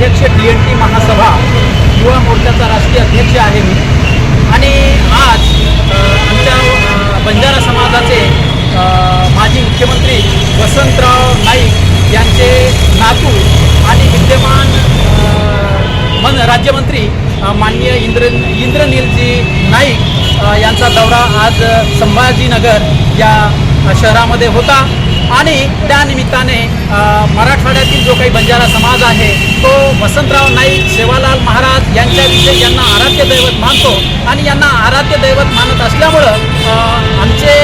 अध्यक्ष D N T महासभा युवा मोर्चाचा राष्ट्रीय अध्यक्ष आहे मी. आणि आज आमच्या बंजारा समाजाचे माजी मुख्यमंत्री वसंतराव नाईक यांचे नातू आणि विद्यमान मन राज्यमंत्री माननीय इंद्र इंद्रनीलजी नाईक यांचा दौरा आज संभाजीनगर या शहरामध्ये होता. आणि त्या निमित्ताने मराठवाड्यातील जो काही बंजारा समाज आहे तो वसंतराव नाईक सेवालाल महाराज यांच्याविषयी यांना आराध्य दैवत मानतो आणि यांना आराध्य दैवत मानत असल्यामुळं आमचे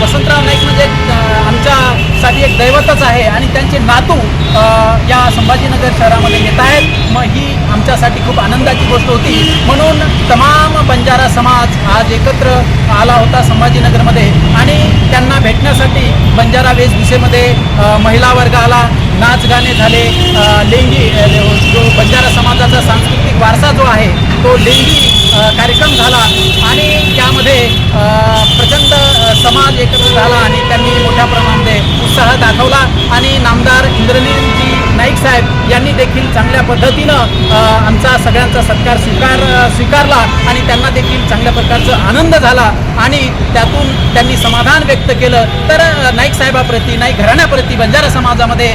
वसंतराव नाईक म्हणजे आमच्यासाठी एक दैवतच आहे आणि त्यांचे नातू या संभाजीनगर शहरामध्ये येत आहेत. मग ही आमच्यासाठी खूप आनंदाची गोष्ट होती. म्हणून तमाम बंजारा समाज आज एकत्र आला होता संभाजीनगरमध्ये आणि त्यांना भेटण्यासाठी बंजारा वेशभूषेमध्ये महिला वर्ग आला. नाच गाणे झाले. लेंगी जो बंजारा समाजाचा सांस्कृतिक वारसा जो आहे तो लेंगी कार्यक्रम झाला. आणि त्यामध्ये प्रचंड समाज एकत्र झाला आणि त्यांनी मोठ्या प्रमाणामध्ये उत्साह दाखवला. आणि नामदार इंद्रनीलजी नाईक साहेब यांनी देखील चांगल्या पद्धतीनं आमचा सगळ्यांचा सत्कार स्वीकार स्वीकारला आणि त्यांना देखील चांगल्या प्रकारचा आनंद झाला आणि त्यातून त्यांनी समाधान व्यक्त केलं. तर नाईक साहेबाप्रती नाईक घराण्याप्रती बंजारा समाजामध्ये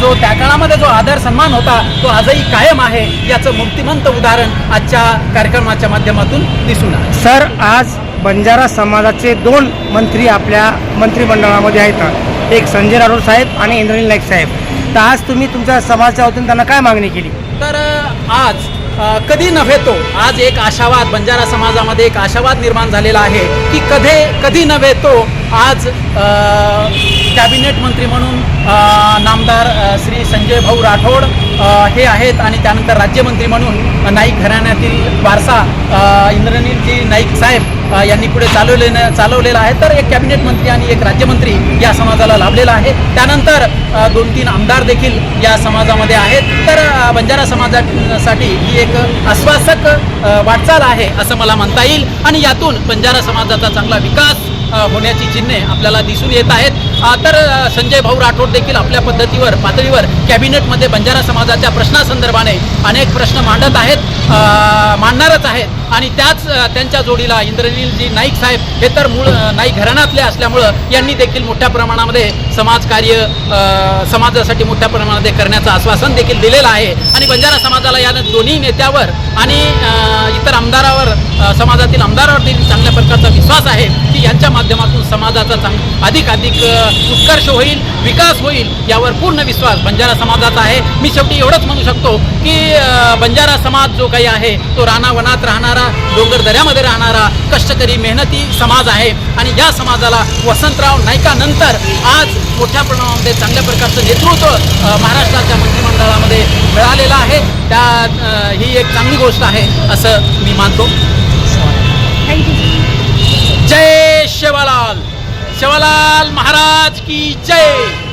जो त्या काळामध्ये जो आदर सन्मान होता तो आजही कायम आहे याचं मूर्तिमंत उदाहरण आजच्या कार्यक्रमाच्या माध्यमातून दिसून आलं. सर आज बंजारा समाजाचे दोन मंत्री आपल्या मंत्रिमंडळामध्ये आहेत. एक संजय राठोड साहेब आणि इंद्रनील नाईक साहेब. तर आज तुम्ही तुमच्या समाजाच्या वतीने त्यांना काय मागणी केली? तर आज कधी नव्हे तो आज एक आशावाद बंजारा समाजामध्ये एक आशावाद निर्माण झालेला आहे की कधे कधी नव्हे तो आज कॅबिनेट मंत्री म्हणून नामदार श्री संजय भाऊ राठोड हे आहेत. आणि त्यानंतर राज्यमंत्री म्हणून नाईक घराण्यातील वारसा इंद्रनीलजी नाईक साहेब यांनी पुढे चालवले चालवलेला आहे. तर एक कॅबिनेट मंत्री आणि एक राज्यमंत्री या समाजाला लाभलेला आहे. त्यानंतर दोन तीन आमदार देखील या समाजामध्ये आहेत. तर बंजारा समाजासाठी ही एक आश्वासक वाटचाल आहे असं मला म्हणता येईल. आणि यातून बंजारा समाजाचा चांगला विकास होण्याची चिन्हे आपल्याला दिसून येत आहेत. तर संजय भाऊ राठोड देखील आपल्या पद्धतीवर पातळीवर कॅबिनेटमध्ये बंजारा समाजाच्या प्रश्नासंदर्भाने अनेक प्रश्न मांडत आहेत. मांडणारच आहेत. आणि त्याच त्यांच्या जोडीला इंद्रनीलजी नाईक साहेब हे तर मूळ नाईक घराण्यातले असल्यामुळं यांनी देखील मोठ्या प्रमाणामध्ये समाजकार्य समाजासाठी मोठ्या प्रमाणामध्ये करण्याचं आश्वासन देखील दिलेलं आहे. आणि बंजारा समाजाला या दोन्ही नेत्यावर आणि समाजातील आमदारावरती चांगल्या प्रकारचा विश्वास आहे की यांच्या माध्यमातून समाजाचा चांग अधिक अधिक उत्कर्ष होईल विकास होईल यावर पूर्ण विश्वास बंजारा समाजाचा आहे. मी शेवटी एवढंच म्हणू शकतो की बंजारा समाज जो काही आहे तो रानावनात राहणारा डोंगर दऱ्यामध्ये राहणारा कष्टकरी मेहनती समाज आहे. आणि या समाजाला वसंतराव नाईकानंतर आज मोठ्या प्रमाणामध्ये चांगल्या प्रकारचं नेतृत्व महाराष्ट्राच्या मंत्रिमंडळामध्ये मिळालेलं आहे. त्या ही एक चांगली गोष्ट आहे असं मी मानतो. जय शेवालाल. शेवालाल महाराज की जय.